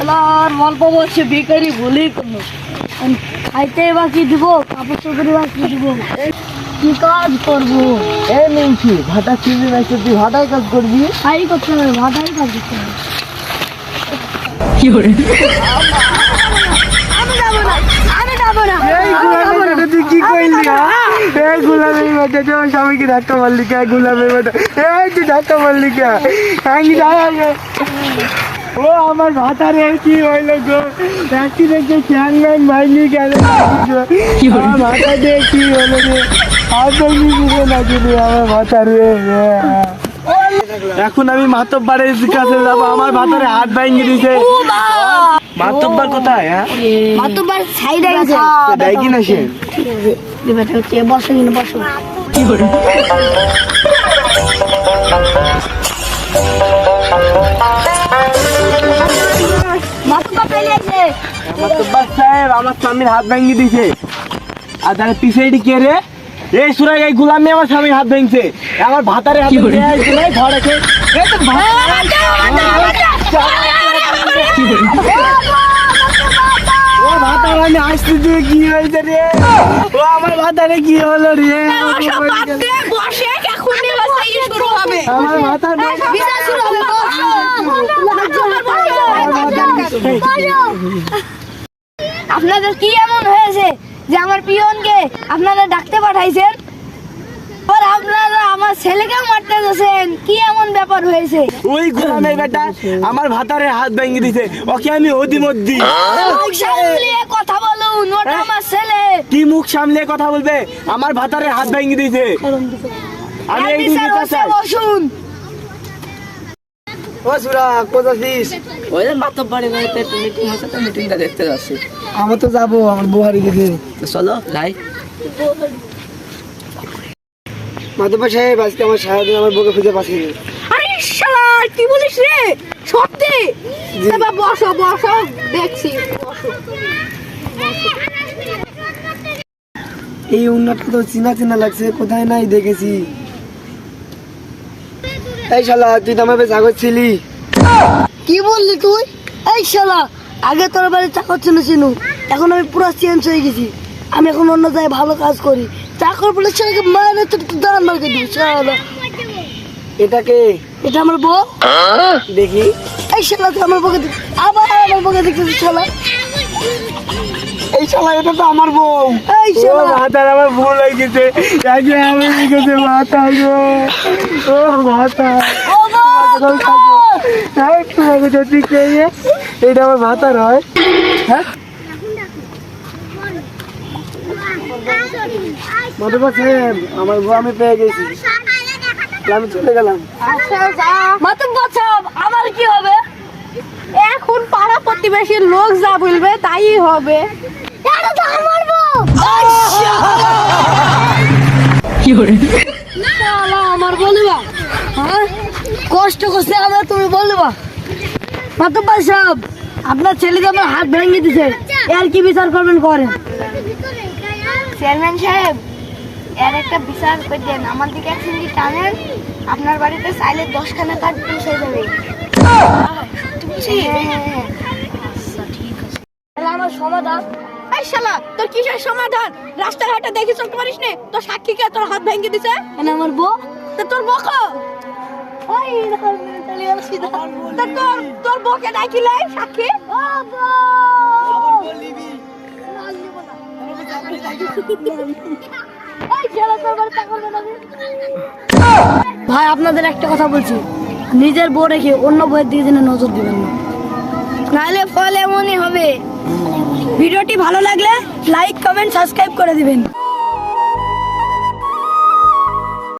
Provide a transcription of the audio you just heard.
আর অল্প বয়সে বেকারি ভুলেই করল। খাইতে বা কি দিব কাপড় চোপড়ে বা কি দিব। কি কাজ করব? এ মিনছি ভাটা চিনি রাখছে তুই ভাটায় কাজ করবি? তাই করতে হবে ভাটাই কাজ করতে হবে। আমি যাব না আমি যাব না এই গুলামের বেটা তুই কি কইলি হ্যাঁ? এই স্বামীকে ধাক্কা মারলি কে? গুলামের বেটা এই তুই ধাক্কা মারলি কে? আমি ও আমার ভাতারে কি হইল গো? অ্যাক্সিডেন্টে চ্যাংম্যান মাইনি গেল আমার মাথা দিয়ে কি হলো রে হাত ভেঙে দিবে নাকি রে আমার ভাতারে এখন আমি মাতব্বারের কাছে যাব আমার ভাতারে হাত ভেঙে দিছে। মাতব্বার কোথায় হ্যাঁ? মাতুবার সাইডে গেছে। দেয় কি না সে? বেটা হচ্ছে বসো কিনা বসো মাতুবার পেলে আছে মাতব্বার সাহেব আমার স্বামীর হাত ভেঙে দিছে। আর তার পিছাইটি কে রে? এই সুরাই এই গুলামে আমার স্বামীর হাত ভেঙছে। আমার ভাতারে হাত ভেঙে নাই ধরেছে এই তো ভাতার আমি আসতে দিয়ে কি হয়েছে রে? ও আমার ভাতারে কি হলো রে? বসে এখনই বাসাই শুরু হবে। আমার ভাতার আপনাদের কি এমন হয়েছে যে আমার পিয়নকে আপনারা ডাকতে পাঠাইছেন? আর আপনারা আমার ছেলেকেও মারতে গেছেন কি এমন ব্যাপার হয়েছে? ওই গুলামের বেটা আমার ভাতারে হাত ভেঙে দিছে। ওকে আমি সামলিয়ে কথা বলুন ওটা আমার ছেলে। কি মুখ সামলে কথা বলবে? আমার ভাতারে হাত ভেঙে দিছে। আমি এই দিকে চাই ও সুরা কোথাছিস ওই যে মাতব্বাড়ি বাড়িতে মিটিং হচ্ছে তো মিটিংটা দেখতে যাচ্ছি? আমার তো যাব আমার বুহারি চলো যাই। মাধবা সাহেব আজকে আমার সারাদিন আমার বউকে খুঁজে পাচ্ছি আরে শালা কি বলিস রে? সত্যি? বসো বসো দেখছি বসো। এই উন্নতটা তো চিনা চিনা লাগছে কোথায় নাই দেখেছি। এই শালা তুই তো আমার আগত ছিলি। কি বললি তুই? এই শালা আগে তোর বাড়ি চাকর ছিল চিনু এখন আমি পুরো চেঞ্জ হয়ে গেছি। আমি এখন অন্য জায়গায় ভালো কাজ করি। চাকর বলে ছেলেকে মানে তো দান মার্কে দিবি শালা। এটাকে এটা আমার বউ। দেখি। এই শালা তুই আমার বউকে আবার আমার বউকে দেখতেছিস শালা। এই শালা এটা তো আমার বউ। এই ও শালা। মাথার আমার ভুল হয়ে গেছে। আগে আমি গেছে মাথা গো। ও মাথা তোমাকে যদি এটা আমার মাথার হয়। হ্যাঁ? মধুবা সাহেব আমার বউ আমি পেয়ে গেছি। আমি চলে গেলাম। বাচ্চা আমার কি হবে? এখন পাড়া প্রতিবেশীর লোক যা বলবে তাই হবে। আমার বউ। বলবা। হ্যাঁ? কষ্ট করছে আমরা তুমি বলবা। মাতুব্বা সাহেব, আপনার ছেলেকে আমার হাত ভেঙে দিছে। এর কি বিচার করবেন করেন? চেয়ারম্যান সাহেব, এর একটা বিচার করে দেন। আমার দিকে এক টানেন, আপনার বাড়িতে চাইলে দশখানা কাঠ পুষে যাবে। কিসের সমাধান? রাস্তাঘাটে দেখি চলতে পারিস নে? তোর সাক্ষীকে তোর হাত ভেঙে দিছে? মানে আমার বউ? তো তোর বকো ওই। তা তোর তোর বকে ডাকিলে সাক্ষী? ও বউ! ভাই আপনাদের একটা কথা বলছি। নিজের বউ রেখে অন্য বউয়ের দিকে যেন নজর দিবেন না। নাহলে ফল এমনই হবে। ভিডিওটি ভালো লাগলে লাইক কমেন্ট সাবস্ক্রাইব করে দিবেন।